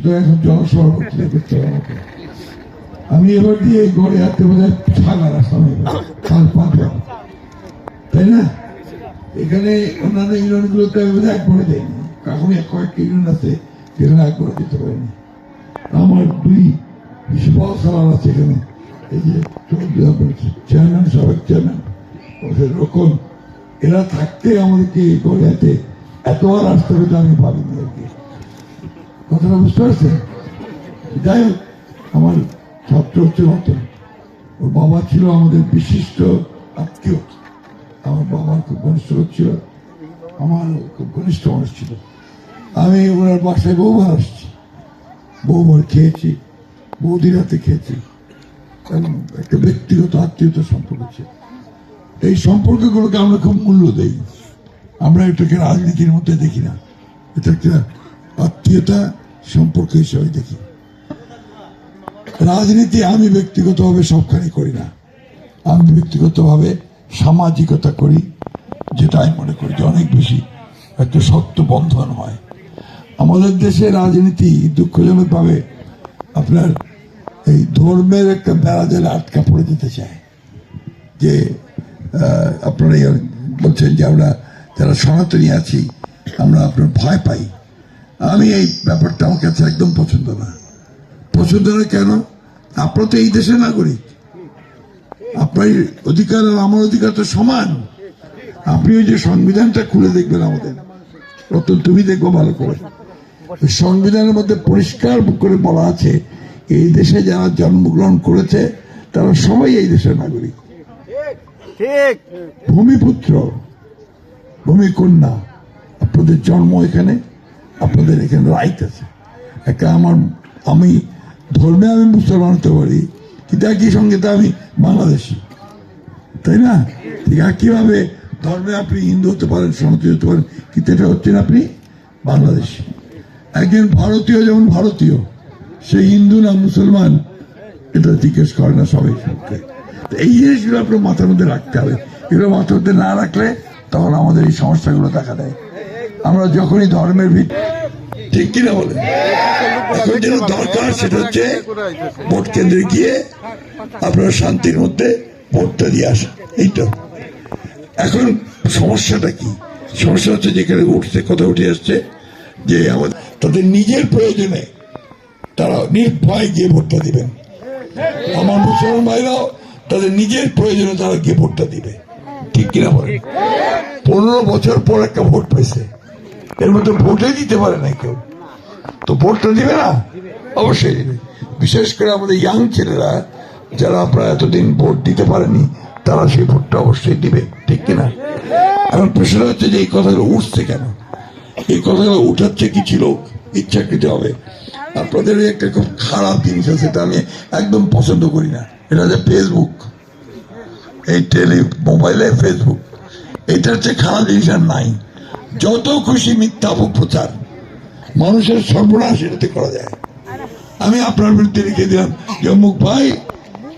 সুতরাং এখন জনসভা বক্তৃতা করতে হবে আমি এবার দিয়ে গড়ে হাতে বোধ হয় ছাগা রাখতাম এবার পাঁচবার তাই না? এখানে অন্যান্য ইউনিয়নগুলোতে আমি বোধ হয় একবারে দেয়নি এখনই কয়েকটা ইউনিয়ন আছে যেখানে একবারে দিতে পারিনি। আমার দুই বড় সালার আছে এখানে। এই যে চেয়ারম্যান, সাবেক চেয়ারম্যান ওদের রকম এরা থাকতে আমাদেরকে গড়িয়াতে এতবার আসতে হবে আমি ভাবিনি আর কি। কথাটা বুঝতে পারছেন যাই হোক, আমার ছাত্র হচ্ছে মতন ওর বাবা ছিল আমাদের বিশিষ্ট আত্মীয়। আমার বাবার খুব ঘনিষ্ঠ লোক ছিল। আমার খুব ঘনিষ্ঠ মানুষ ছিল। আমি ওনার বাসায় বহুবার আসছি। বহুবার খেয়েছি। বৌদির হাতে খেয়েছি। একটা ব্যক্তিগত আত্মীয়তার সম্পর্ক ছিল। এই সম্পর্কগুলোকে আমরা খুব মূল্য দেই। আমরা এটাকে রাজনীতির মধ্যে দেখি না। এটা একটা আত্মীয়তা সম্পর্ক হিসেবে দেখি। রাজনীতি আমি ব্যক্তিগতভাবে সবখানে করি না। আমি ব্যক্তিগতভাবে সামাজিকতা করি, যেটা আমি মনে করি যে অনেক বেশি একটা শক্ত বন্ধন হয়। আমাদের দেশে রাজনীতি দুঃখজনকভাবে আপনার এই ধর্মের একটা বেড়াজালে আটকা পড়ে যেতে চায়। যে আপনারা বলছেন যে আমরা যারা সনাতনী আছি, আমরা আপনার ভয় পাই। আমি এই ব্যাপারটা আমার কাছে একদম পছন্দ না। পছন্দ না কেন? আপনারা তো এই দেশের নাগরিক। আপনার অধিকার আর আমার অধিকার তো সমান। আপনি ওই যে সংবিধানটা খুলে দেখবেন আমাদের। রতন তুমি দেখব ভালো করে। সংবিধানের মধ্যে পরিষ্কার করে বলা আছে এই দেশে যারা জন্মগ্রহণ করেছে তারা সবাই এই দেশের নাগরিক। ভূমিপুত্র ভূমিকন্যা আপনাদের জন্ম এখানে। আপনাদের এখানে রাইট আছে। একটা আমার, আমি ধর্মে আমি মুসলমান হতে পারি, কিন্তু একই সঙ্গে তো আমি বাংলাদেশি। তাই না? ঠিক একইভাবে ধর্মে আপনি হিন্দু হতে পারেন, সনাতনী হতে পারেন, কিন্তু এটা হচ্ছেন আপনি বাংলাদেশি। একজন ভারতীয় যেমন ভারতীয়, সে হিন্দু না মুসলমান, এটা জিজ্ঞেস করে না সবাই। সবকে এই জিনিসগুলো আপনার মাথার মধ্যে রাখতে হবে। এগুলো মাথার মধ্যে না রাখলে তখন আমাদের এই সমস্যাগুলো দেখা দেয়। আমরা যখনই ধর্মের ভিত ঠিক কিনা বলে এখন যেটা দরকার সেটা হচ্ছে ভোট কেন্দ্রে গিয়ে আপনারা শান্তির মধ্যে ভোটটা দিয়ে আসা এই তো। এখন সমস্যাটা কি? সমস্যা হচ্ছে যেখানে উঠছে কথা উঠে আসছে, যে আমাদের তাদের নিজের প্রয়োজনে তারা নির্ভয় গিয়ে ভোটটা দিবেন। আমার মুসলমান ভাইরাও তাদের নিজের প্রয়োজনে তারা গিয়ে ভোটটা দিবে। ঠিক কিনা বলে পনেরো বছর পর একটা ভোট পেয়েছে এর মধ্যে ভোটে দিতে পারে না কেউ। তো ভোটটা দিবে না? অবশ্যই দিবে। বিশেষ করে আমাদের ইয়াং ছেলেরা, যারা আপনারা এতদিন ভোট দিতে পারেনি, তারা সেই ভোটটা অবশ্যই দিবে, ঠিক কিনা? এখন প্রশ্ন হচ্ছে যে এই কথাগুলো উঠছে কেন? এই কথাগুলো উঠাচ্ছে কিছু লোক ইচ্ছাকৃত হবে। আপনাদের একটা খুব খারাপ জিনিস আছে, এটা আমি একদম পছন্দ করি না। এটা হচ্ছে ফেসবুক এই টেলি, মোবাইলে ফেসবুক এটার চেয়ে খারাপ জিনিস আর নাই। যত খুশি মিথ্যা অপপ্রচার, মানুষের সর্বনাশ এটাতে করা যায়। আমি আপনার বিরুদ্ধে লিখে দিলাম যে, অমুক ভাই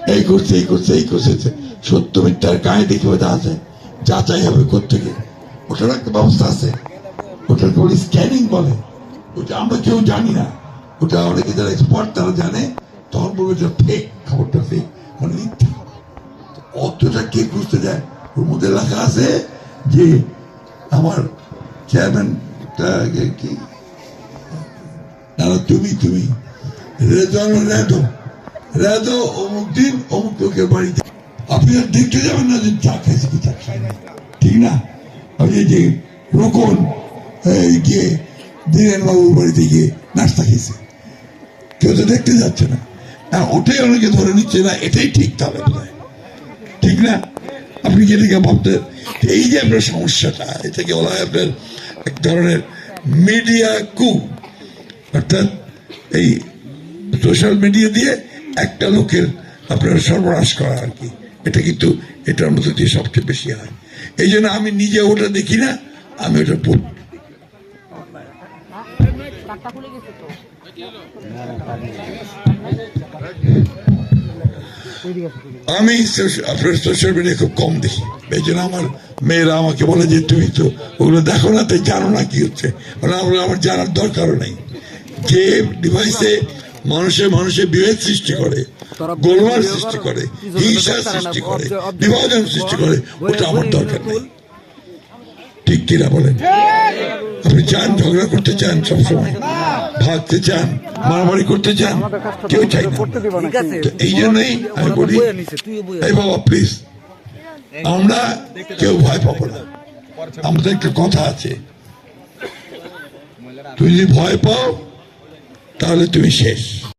এই করছে এই করছে এই করছে সত্য মিথ্যার গায়ে দেখে ওটা আছে যাচাই হবে কোথেকে ওটার একটা ব্যবস্থা আছে। ওটাকে বলে স্ক্যানিং বলে। ওটা আমরা কেউ জানি না। ওটা অনেকে যারা এক্সপার্ট তারা জানে। তখন বলবে যে, ফেক খবরটা, ফেক। মানে মিথ্যা। অতটা কে খুঁজতে যায় ওর মধ্যে লেখা আছে যে, আমার চেয়ারম্যান কি না, তুমি তুমি রেদো রেদো অমুক দিন অমুক লোকের বাড়িতে আপনি আর দেখতে যাবেন না যে চা খাইছে কি চা না ঠিক না যে গিয়ে দীরেন বাবুর বাড়িতে গিয়ে নাস্তা খেয়েছে কেউ তো দেখতে যাচ্ছে না। হ্যাঁ ওটাই অনেকে ধরে নিচ্ছে না এটাই ঠিক তাহলে ঠিক না? আপনি কি এটাকে ভাবতে এই যে আপনার সমস্যাটা এটাকে বলা হয় আপনার এক ধরনের মিডিয়া কু অর্থাৎ এই সোশ্যাল মিডিয়া দিয়ে একটা লোকের আপনার সর্বনাশ করা আর কি। এটা কিন্তু এটার মধ্যে দিয়ে সবচেয়ে বেশি হয়। এই জন্য আমি নিজে ওটা দেখি না, আমি ওটা পড়ি। খুলে গেছে তো? আমি আপনার সোশ্যাল মিডিয়া খুব কম দেখি। এই জন্য আমার মেয়েরা আমাকে বলে যে, তুমি তো ওগুলো দেখো না তাই জানো না কি হচ্ছে? মানে আমার জানার দরকারও নেই। যে ডিভাইসে মানুষের মানুষের বিভেদ সৃষ্টি করে, গোলমাল সৃষ্টি করে, হিংসা সৃষ্টি করে, বিভাজন সৃষ্টি করে, ওটা আমার দরকার নেই। ঠিক কিনা বলেন? আপনি চান, ঝগড়া করতে চান সবসময়? ভাগতে চান মারামারি করতে চান কেউ চাই না। ঠিক আছে। তো এই জন্যই আমি বলি এই বাবা প্লিজ আমরা কেউ ভয় পাবো না। আমাদের একটা কথা আছে। তুমি যদি ভয় পাও তাহলে তুমি শেষ।